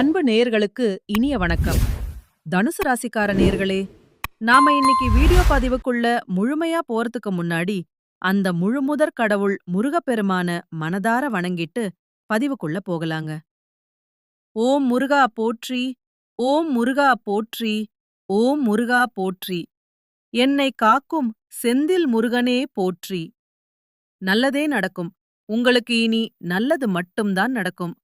அன்பு நேயர்களுக்கு இனிய வணக்கம். தனுசு ராசிக்கார நேயர்களே நாம இன்னைக்கு வீடியோ பதிவுக்குள்ள முழுமையா போறதுக்கு முன்னாடி அந்த முழுமுதற் கடவுள் முருகப்பெருமான மனதார வணங்கிட்டு பதிவுக்குள்ள போகலாங்க. ஓம் முருகா போற்றி ஓம் முருகா போற்றி ஓம் முருகா போற்றி. என்னை காக்கும் செந்தில் முருகனே போற்றி. நல்லதே நடக்கும். உங்களுக்கு இனி நல்லது மட்டும்தான் நடக்கும்.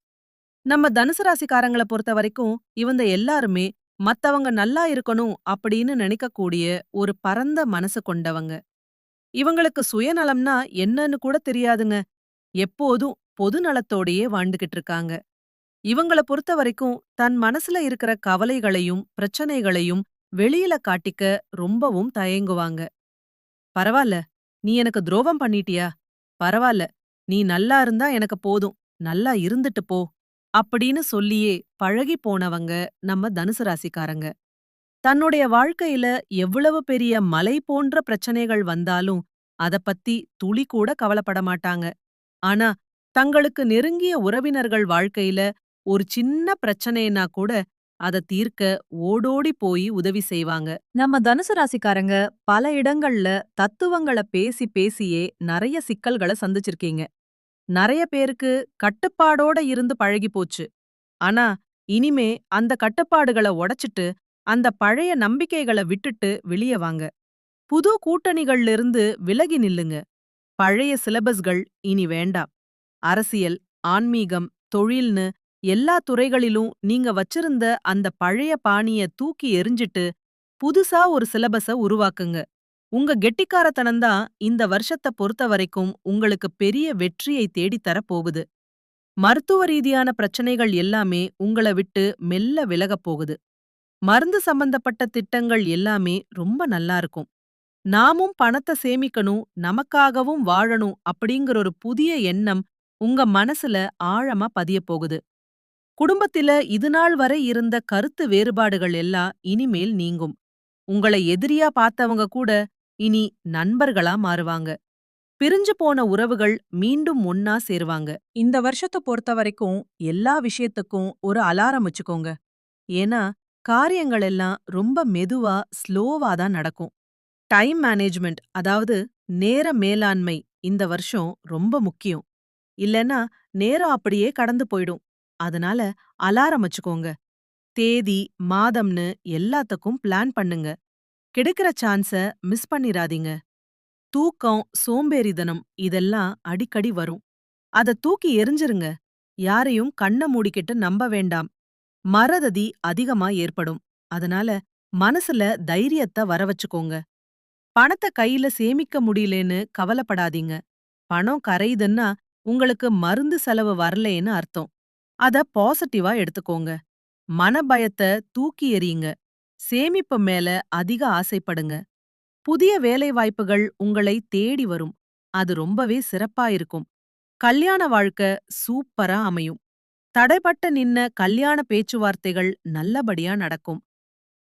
நம்ம தனுசு ராசிக்காரங்களை பொறுத்த வரைக்கும் இவங்க எல்லாருமே மத்தவங்க நல்லா இருக்கணும் அப்படின்னு நினைக்கக்கூடிய ஒரு பரந்த மனசு கொண்டவங்க. இவங்களுக்கு சுயநலம்னா என்னன்னு கூட தெரியாதுங்க. எப்போதும் பொது நலத்தோடயே வாழ்ந்துகிட்டு இருக்காங்க. இவங்கள பொறுத்த வரைக்கும் தன் மனசுல இருக்கிற கவலைகளையும் பிரச்சனைகளையும் வெளியில காட்டிக்க ரொம்பவும் தயங்குவாங்க. பரவாயில்ல நீ எனக்கு துரோகம் பண்ணிட்டியா? பரவாயில்ல நீ நல்லா இருந்தா எனக்கு போதும். நல்லா இருந்துட்டு போ. அப்படின்னு சொல்லியே பழகி போனவங்க நம்ம தனுசு ராசிக்காரங்க. தன்னுடைய வாழ்க்கையில எவ்வளவு பெரிய மலை போன்ற பிரச்சனைகள் வந்தாலும் அத பத்தி துளி கூட கவலைப்பட மாட்டாங்க. ஆனா தங்களுக்கு நெருங்கிய உறவினர்கள் வாழ்க்கையில ஒரு சின்ன பிரச்சனைனா கூட அத தீர்க்க ஓடோடி போய் உதவி செய்வாங்க. நம்ம தனுசு ராசிக்காரங்க பல இடங்கள்ல தத்துவங்கள பேசி பேசியே நிறைய சிக்கல்களை சந்திச்சிருக்கீங்க. நிறைய பேருக்கு கட்டுப்பாடோட இருந்து பழகி போச்சு. ஆனா இனிமே அந்த கட்டுப்பாடுகளை உடைச்சிட்டு அந்த பழைய நம்பிக்கைகளை விட்டுட்டு வெளியே வாங்க. புது கூட்டணிகள்ல இருந்து விலகி நில்லுங்க. பழைய சிலபஸ்கள் இனி வேண்டாம். அரசியல் ஆன்மீகம் தொழில்னு எல்லா துறைகளிலும் நீங்க வச்சிருந்த அந்த பழைய பாணிய தூக்கி எறிஞ்சிட்டு புதுசா ஒரு சிலபஸ உருவாக்குங்க. உங்க கெட்டிக்காரத்தனம்தான் இந்த வருஷத்த பொறுத்த வரைக்கும் உங்களுக்கு பெரிய வெற்றியை தேடித்தரப் போகுது மருத்துவ ரீதியான பிரச்சனைகள் எல்லாமே உங்கள விட்டு மெல்ல விலகப் போகுது. மருந்து சம்பந்தப்பட்ட திட்டங்கள் எல்லாமே ரொம்ப நல்லா இருக்கும். நாமும் பணத்தை சேமிக்கணும் நமக்காகவும் வாழணும் அப்படிங்கிற ஒரு புதிய எண்ணம் உங்க மனசுல ஆழமா பதியப் போகுது. குடும்பத்தில இதுநாள் வரை இருந்த கருத்து வேறுபாடுகள் எல்லாம் இனிமேல் நீங்கும். உங்களை எதிரியா பார்த்தவங்க கூட இனி நண்பர்களா மாறுவாங்க. பிரிஞ்சு போன உறவுகள் மீண்டும் ஒன்னா சேருவாங்க. இந்த வருஷத்தை பொறுத்த வரைக்கும் எல்லா விஷயத்துக்கும் ஒரு அலாரம் வச்சுக்கோங்க. ஏன்னா காரியங்கள் எல்லாம் ரொம்ப மெதுவா ஸ்லோவா தான் நடக்கும். டைம் மேனேஜ்மெண்ட் அதாவது நேர மேலாண்மை இந்த வருஷம் ரொம்ப முக்கியம். இல்லனா நேரம் அப்படியே கடந்து போயிடும். அதனால அலாரம் வச்சுக்கோங்க. தேதி மாதம்னு எல்லாத்துக்கும் பிளான் பண்ணுங்க. கிடைக்கிற சான்ஸ மிஸ் பண்ணிராதீங்க. தூக்கம் சோம்பேறிதனம் இதெல்லாம் அடிக்கடி வரும். அத தூக்கி எரிஞ்சிருங்க. யாரையும் கண்ண மூடிக்கிட்டு நம்ப வேண்டாம். மறததி அதிகமா ஏற்படும். அதனால மனசுல தைரியத்த வர வச்சுக்கோங்க. பணத்தை கையில சேமிக்க முடியலேன்னு கவலைப்படாதீங்க. பணம் கரையுதுன்னா உங்களுக்கு மருந்து செலவு வரலேன்னு அர்த்தம். அத பாசிட்டிவா எடுத்துக்கோங்க. மனபயத்தை தூக்கி எறியுங்க. சேமிப்பு மேல அதிக ஆசைப்படுங்க. புதிய வேலைவாய்ப்புகள் உங்களை தேடி வரும். அது ரொம்பவே சிறப்பா இருக்கும். கல்யாண வாழ்க்கை சூப்பரா அமையும். தடைப்பட்ட நின்ன கல்யாண பேச்சுவார்த்தைகள் நல்லபடியா நடக்கும்.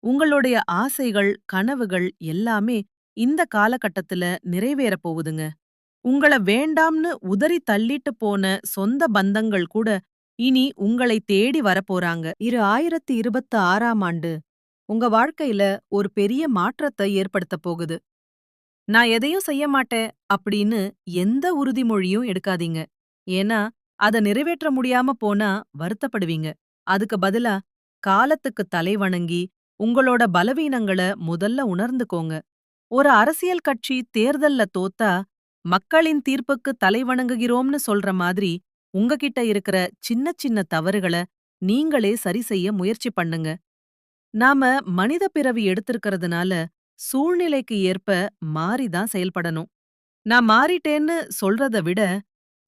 உங்களுடைய ஆசைகள் கனவுகள் எல்லாமே இந்த காலகட்டத்துல நிறைவேறப் போகுதுங்க. உங்கள வேண்டாம்னு உதறி தள்ளிட்டு போன சொந்த பந்தங்கள் கூட இனி உங்களை தேடி வரப்போறாங்க இரு ஆயிரத்தி இருபத்து ஆறாம் ஆண்டு உங்க வாழ்க்கையில ஒரு பெரிய மாற்றத்தை ஏற்படுத்த போகுது. நான் எதையும் செய்ய மாட்டேன் அப்படின்னு எந்த உறுதிமொழியும் எடுக்காதீங்க. ஏன்னா அத நிறைவேற்ற முடியாம போனா வருத்தப்படுவீங்க. அதுக்கு பதிலா காலத்துக்கு தலை வணங்கி உங்களோட பலவீனங்கள முதல்ல உணர்ந்துக்கோங்க. ஒரு அரசியல் கட்சி தேர்தல்ல தோத்தா மக்களின் தீர்ப்புக்கு தலை வணங்குகிறோம்னு சொல்ற மாதிரி உங்ககிட்ட இருக்கிற சின்ன சின்ன தவறுகள நீங்களே சரி செய்ய முயற்சி பண்ணுங்க. நாம மனித பிறவி எடுத்திருக்கிறதுனால சூழ்நிலைக்கு ஏற்ப மாறிதான் செயல்படணும். நான் மாறிட்டேன்னு சொல்றத விட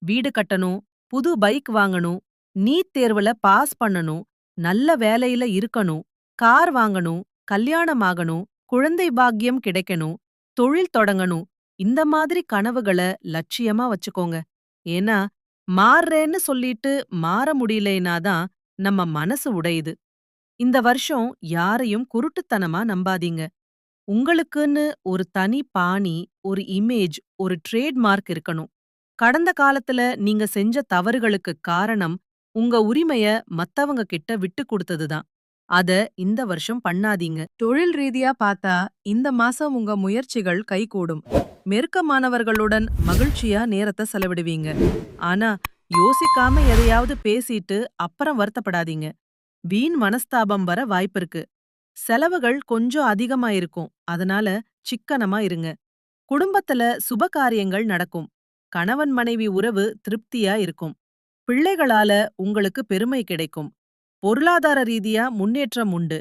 வீடு கட்டணும் புது பைக் வாங்கணும் நீட் தேர்வுல பாஸ் பண்ணணும் நல்ல வேலையில இருக்கணும் கார் வாங்கணும் கல்யாணம் ஆகணும் குழந்தை பாக்கியம் கிடைக்கணும் தொழில் தொடங்கணும். இந்த மாதிரி கனவுகள லட்சியமா வச்சுக்கோங்க. ஏன்னா மாறுறேன்னு சொல்லிட்டு மாற முடியலேனாதான் நம்ம மனசு உடையுது. இந்த வருஷம் யாரையும் குருட்டுத்தனமா நம்பாதீங்க. உங்களுக்குன்னு ஒரு தனி பாணி ஒரு இமேஜ் ஒரு ட்ரேட்மார்க் இருக்கணும். கடந்த காலத்துல நீங்க செஞ்ச தவறுகளுக்கு காரணம் உங்க உரிமைய மத்தவங்க கிட்ட விட்டு கொடுத்ததுதான் அத இந்த வருஷம் பண்ணாதீங்க. தொழில் ரீதியா பார்த்தா இந்த மாசம் உங்க முயற்சிகள் கைகூடும். நெருக்கமானவர்களுடன் மகிழ்ச்சியா நேரத்தை செலவிடுவீங்க. ஆனா யோசிக்காம எதையாவது பேசிட்டு அப்புறம் வருத்தப்படாதீங்க. வீண் மனஸ்தாபம் வர வாய்ப்பிருக்கு. செலவுகள் கொஞ்சம் அதிகமா இருக்கும். அதனால சிக்கனமா இருங்க. குடும்பத்துல சுப காரியங்கள் நடக்கும். கணவன் மனைவி உறவு திருப்தியா இருக்கும். பிள்ளைகளால உங்களுக்கு பெருமை கிடைக்கும். பொருளாதார ரீதியா முன்னேற்றம் உண்டு.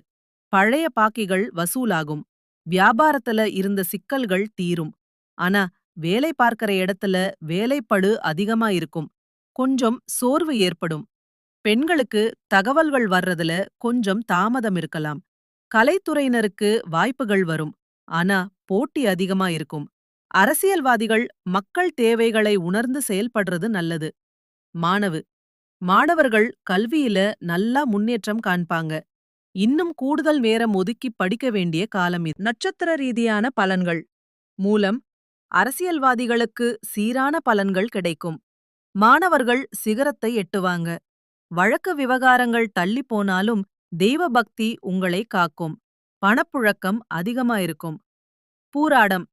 பழைய பாக்கிகள் வசூலாகும். வியாபாரத்துல இருந்த சிக்கல்கள் தீரும். ஆனா வேலை பார்க்கற இடத்துல வேலைப்படு அதிகமா இருக்கும். கொஞ்சம் சோர்வு ஏற்படும். பெண்களுக்கு தகவல்கள் வர்றதுல கொஞ்சம் தாமதம் இருக்கலாம். கலைத்துறையினருக்கு வாய்ப்புகள் வரும். ஆனா போட்டி அதிகமா இருக்கும். அரசியல்வாதிகள் மக்கள் தேவைகளை உணர்ந்து செயல்படுறது நல்லது. மாணவு. மாணவர்கள் கல்வியில நல்லா முன்னேற்றம் காண்பாங்க. இன்னும் கூடுதல் நேரம் ஒதுக்கி படிக்க வேண்டிய காலம் இது. நட்சத்திர ரீதியான பலன்கள். மூலம் அரசியல்வாதிகளுக்கு சீரான பலன்கள் கிடைக்கும். மாணவர்கள் சிகரத்தை எட்டுவாங்க. வழக்கு விவகாரங்கள் தள்ளி போனாலும் தெய்வ பக்தி உங்களை காக்கும். பணப்புழக்கம் அதிகமா இருக்கும் பூராடம்.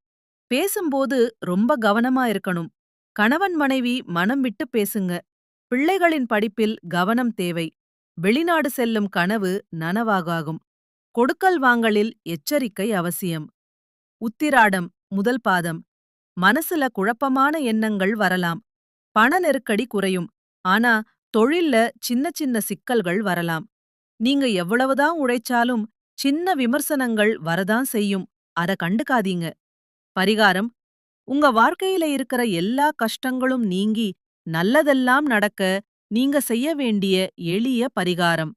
பேசும்போது ரொம்ப கவனமா இருக்கணும். கணவன் மனைவி மனம் விட்டு பேசுங்க. பிள்ளைகளின் படிப்பில் கவனம் தேவை. வெளிநாடு செல்லும் கனவு நனவாகாகும். கொடுக்கல் வாங்கலில் எச்சரிக்கை அவசியம். உத்திராடம் முதல் பாதம். மனசுல குழப்பமான எண்ணங்கள் வரலாம். பண நெருக்கடி குறையும். ஆனா தொழில்ல சின்ன சின்ன சிக்கல்கள் வரலாம். நீங்க எவ்வளவுதான் உழைச்சாலும் சின்ன விமர்சனங்கள் வரதான் செய்யும். அத கண்டுக்காதீங்க. பரிகாரம் உங்க வாழ்க்கையில இருக்கிற எல்லா கஷ்டங்களும் நீங்கி நல்லதெல்லாம் நடக்க நீங்க செய்ய வேண்டிய எளிய பரிகாரம்.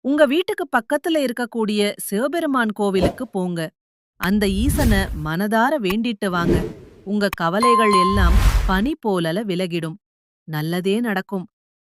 உங்க வீட்டுக்கு பக்கத்துல இருக்கக்கூடிய சிவபெருமான் கோவிலுக்கு போங்க. அந்த ஈசனை மனதார வேண்டிட்டு வாங்க. உங்க கவலைகள் எல்லாம் பனி போலல விலகிடும். நல்லதே நடக்கும்.